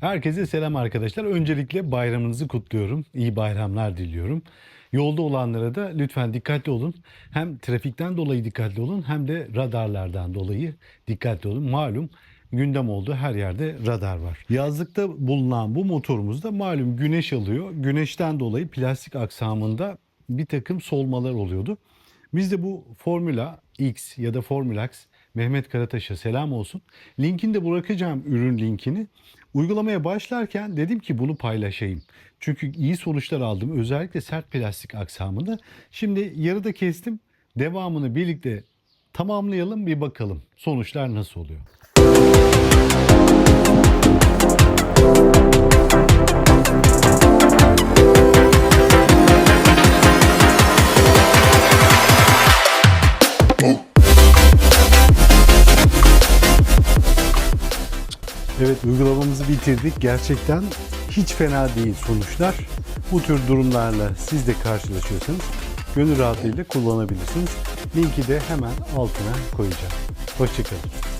Herkese selam arkadaşlar. Öncelikle bayramınızı kutluyorum. İyi bayramlar diliyorum. Yolda olanlara da lütfen dikkatli olun. Hem trafikten dolayı dikkatli olun hem de radarlardan dolayı dikkatli olun. Malum gündem oldu her yerde radar var. Yazlıkta bulunan bu motorumuzda malum güneş alıyor. Güneşten dolayı plastik aksamında bir takım solmalar oluyordu. Biz de bu Formula X ya da Formula X Mehmet Karataş'a selam olsun. Linkini de bırakacağım ürün linkini. Uygulamaya başlarken dedim ki bunu paylaşayım. Çünkü iyi sonuçlar aldım. Özellikle sert plastik aksamında. Şimdi yarıda kestim. Devamını birlikte tamamlayalım bir bakalım. Sonuçlar nasıl oluyor? Evet uygulamamızı bitirdik. Gerçekten hiç fena değil sonuçlar. Bu tür durumlarla siz de karşılaşıyorsanız gönül rahatlığıyla kullanabilirsiniz. Linki de hemen altına koyacağım. Hoşçakalın.